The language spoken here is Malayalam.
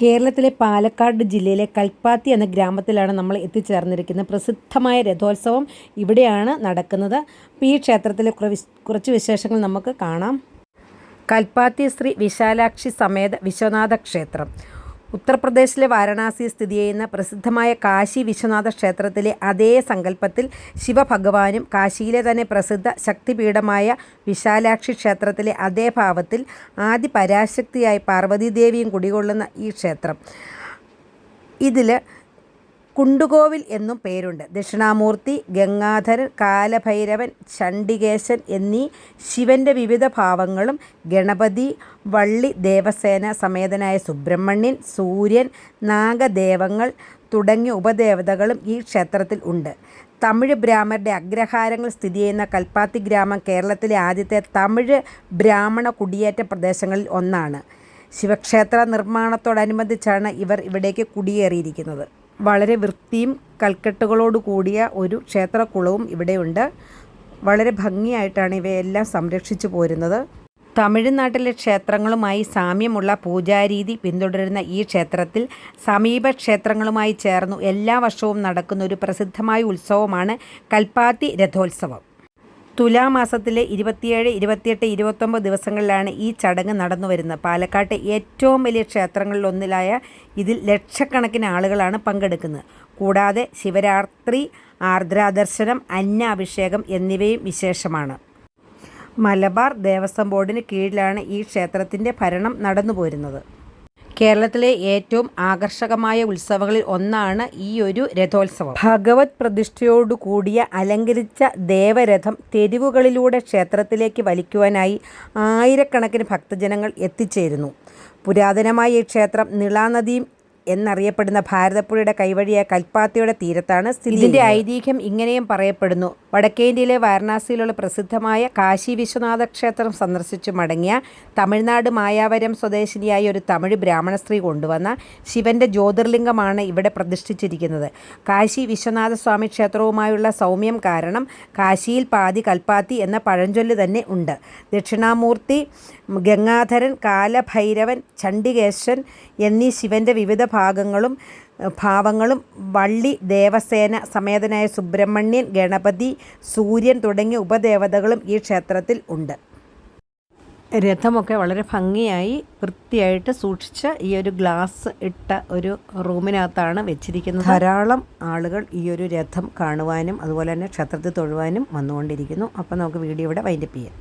കേരളത്തിലെ പാലക്കാട് ജില്ലയിലെ കൽപ്പാത്തി എന്ന ഗ്രാമത്തിലാണ് നമ്മൾ എത്തിച്ചേർന്നിരിക്കുന്നത്. പ്രസിദ്ധമായ രഥോത്സവം ഇവിടെയാണ് നടക്കുന്നത്. അപ്പോൾ ഈ ക്ഷേത്രത്തിലെ കുറ കുറച്ച് വിശേഷങ്ങൾ നമുക്ക് കാണാം. കൽപ്പാത്തി ശ്രീ വിശാലാക്ഷി സമേത വിശ്വനാഥ ക്ഷേത്രം. ഉത്തർപ്രദേശിലെ വാരണാസി സ്ഥിതി ചെയ്യുന്ന പ്രസിദ്ധമായ കാശി വിശ്വനാഥ ക്ഷേത്രത്തിലെ അതേ സങ്കല്പത്തിൽ ശിവഭഗവാനും കാശിയിലെ തന്നെ പ്രസിദ്ധ ശക്തിപീഠമായ വിശാലാക്ഷി ക്ഷേത്രത്തിലെ അതേ ഭാവത്തിൽ ആദ്യ പരാശക്തിയായി പാർവതീദേവിയും കുടികൊള്ളുന്ന ഈ ക്ഷേത്രം. ഇതിൽ കുണ്ടുകോവിൽ എന്നും പേരുണ്ട്. ദക്ഷിണാമൂർത്തി ഗംഗാധരൻ കാലഭൈരവൻ ചണ്ഡികേശൻ എന്നീ ശിവന്റെ വിവിധ ഭാവങ്ങളും ഗണപതി വള്ളി ദേവസേന സമേതനായ സുബ്രഹ്മണ്യൻ സൂര്യൻ നാഗദേവങ്ങൾ തുടങ്ങിയ ഉപദേവതകളും ഈ ക്ഷേത്രത്തിൽ ഉണ്ട്. തമിഴ് ബ്രാഹ്മണരുടെ അഗ്രഹാരങ്ങൾ സ്ഥിതി ചെയ്യുന്ന കൽപ്പാത്തി ഗ്രാമം കേരളത്തിലെ ആദ്യത്തെ തമിഴ് ബ്രാഹ്മണ കുടിയേറ്റ പ്രദേശങ്ങളിൽ ഒന്നാണ്. ശിവക്ഷേത്ര നിർമ്മാണത്തോടനുബന്ധിച്ചാണ് ഇവർ ഇവിടേക്ക് കുടിയേറിയിരിക്കുന്നത്. വളരെ വൃത്തിയും കൽക്കെട്ടുകളോട് കൂടിയ ഒരു ക്ഷേത്രക്കുളവും ഇവിടെയുണ്ട്. വളരെ ഭംഗിയായിട്ടാണ് ഇവയെല്ലാം സംരക്ഷിച്ചു പോരുന്നത്. തമിഴ്നാട്ടിലെ ക്ഷേത്രങ്ങളുമായി സാമ്യമുള്ള പൂജാരീതി പിന്തുടരുന്ന ഈ ക്ഷേത്രത്തിൽ സമീപ ക്ഷേത്രങ്ങളുമായി ചേർന്നു എല്ലാ വർഷവും നടക്കുന്ന ഒരു പ്രസിദ്ധമായ ഉത്സവമാണ് കൽപ്പാത്തി രഥോത്സവം. തുലാമാസത്തിലെ ഇരുപത്തിയേഴ് ഇരുപത്തിയെട്ട് ഇരുപത്തൊമ്പത് ദിവസങ്ങളിലാണ് ഈ ചടങ്ങ് നടന്നു വരുന്നത് പാലക്കാട്ടെ ഏറ്റവും വലിയ ക്ഷേത്രങ്ങളിലൊന്നിലായ ഇതിൽ ലക്ഷക്കണക്കിന് ആളുകളാണ് പങ്കെടുക്കുന്നത്. കൂടാതെ ശിവരാത്രി ആർദ്രാദർശനം അന്നാഭിഷേകം എന്നിവയും വിശേഷമാണ്. മലബാർ ദേവസ്വം ബോർഡിന് കീഴിലാണ് ഈ ക്ഷേത്രത്തിന്റെ ഭരണം നടന്നു പോരുന്നത് കേരളത്തിലെ ഏറ്റവും ആകർഷകമായ ഉത്സവങ്ങളിൽ ഒന്നാണ് ഈ ഒരു രഥോത്സവം. ഭഗവത് പ്രതിഷ്ഠയോടു കൂടിയ അലങ്കരിച്ച ദേവരഥം തെരുവുകളിലൂടെ ക്ഷേത്രത്തിലേക്ക് വലിക്കുവാനായി ആയിരക്കണക്കിന് ഭക്തജനങ്ങൾ എത്തിച്ചേരുന്നു. പുരാതനമായ ഈ ക്ഷേത്രം നിളാനദിയും എന്നറിയപ്പെടുന്ന ഭാരതപ്പുഴയുടെ കൈവഴിയായ കൽപ്പാത്തിയുടെ തീരത്താണ് സ്ഥിതി. ഐതിഹ്യം ഇങ്ങനെയും പറയപ്പെടുന്നു. വടക്കേ ഇന്ത്യയിലെ വാരണാസിയിലുള്ള പ്രസിദ്ധമായ കാശി വിശ്വനാഥ ക്ഷേത്രം സന്ദർശിച്ചു മടങ്ങിയ തമിഴ്നാട് മായാവരം സ്വദേശിനിയായ ഒരു തമിഴ് ബ്രാഹ്മണ സ്ത്രീ കൊണ്ടുവന്ന ശിവന്റെ ജ്യോതിർലിംഗമാണ് ഇവിടെ പ്രതിഷ്ഠിച്ചിരിക്കുന്നത്. കാശി വിശ്വനാഥ സ്വാമി ക്ഷേത്രവുമായുള്ള സൗമ്യം കാരണം കാശിയിൽ പാതി കൽപ്പാത്തി എന്ന പഴഞ്ചൊല്ല് തന്നെ ഉണ്ട്. ദക്ഷിണാമൂർത്തി ഗംഗാധരൻ കാലഭൈരവൻ ചണ്ഡികേശൻ എന്നീ ശിവന്റെ വിവിധ ഭാഗങ്ങളും ഭാവങ്ങളും വള്ളി ദേവസേന സമേതനായ സുബ്രഹ്മണ്യൻ ഗണപതി സൂര്യൻ തുടങ്ങിയ ഉപദേവതകളും ഈ ക്ഷേത്രത്തിൽ ഉണ്ട്. രഥമൊക്കെ വളരെ ഭംഗിയായി വൃത്തിയായിട്ട് സൂക്ഷിച്ച ഈ ഒരു ഗ്ലാസ് ഇട്ട ഒരു റൂമിനകത്താണ് വെച്ചിരിക്കുന്നത്. ധാരാളം ആളുകൾ ഈ ഒരു രഥം കാണുവാനും അതുപോലെ തന്നെ ക്ഷേത്രത്തിൽ തൊഴുവാനും വന്നുകൊണ്ടിരിക്കുന്നു. അപ്പോൾ നമുക്ക് വീഡിയോ ഇവിടെ വൈൻഡപ്പ് ചെയ്യാം.